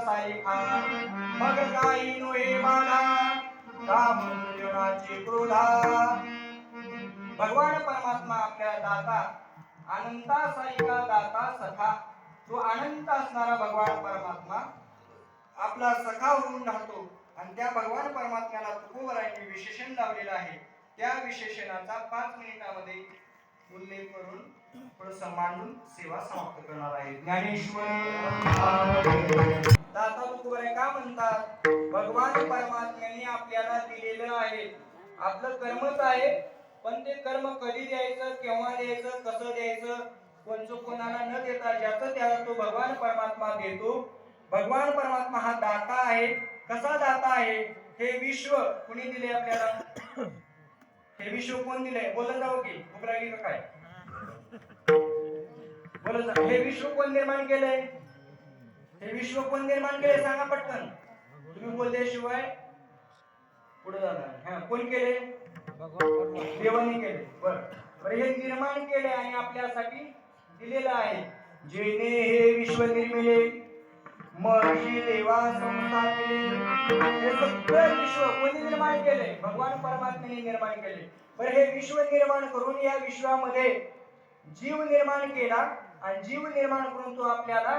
सारिखा मग काही नोहे माना. काम जीवनाची क्रोधा? भगवान परमात्मा आपल्या दाता अनंता सारिका दाता सखा. तो अनंत असणारा भगवान परमात्मा आपला सखा होऊन राहतो. आणि त्या भगवान परमात्म्याला तुकोबरांनी विशेषण लावलेलं आहे. त्या विशेषणाचा पाच मिनिटामध्ये उल्लेख करून थोडस मांडून सेवा समाप्त करणार आहे. ज्ञानेश्वर. का भगवान परमात्म्याने आपल्याला दिलेलं आहे. आपलं कर्मच आहे पण ते कर्म कधी द्यायचं केव्हा द्यायचं कसं द्यायचं कोणचं कोणाला न देता ज्याचं त्याला तो भगवान परमात्मा देतो. भगवान परमात्मा हा दाता आहे. कसा दाता आहे? हे विश्व कुणी दिले आपल्याला? हे विश्व कोण दिले बोलत जाऊ की भूक लागली का काय? बोलत हे विश्व कोण निर्माण केलंय? हे विश्व कोण निर्माण केलंय? सांगा पटकन. तुम्ही बोलल्याशिवाय पुढे जाणार. हा कोण केले? देवाने केले. बर. बरं हे निर्माण केले आणि आपल्यासाठी दिलेलं आहे. जेने हे विश्व निर्मिले महर्षी देवा हे सगळं विश्व कोणी निर्माण केले? भगवान परमात्म्याने निर्माण केले. बरं हे विश्व निर्माण करून या विश्वामध्ये जीव निर्माण केला आणि जीव निर्माण करून तो आपल्याला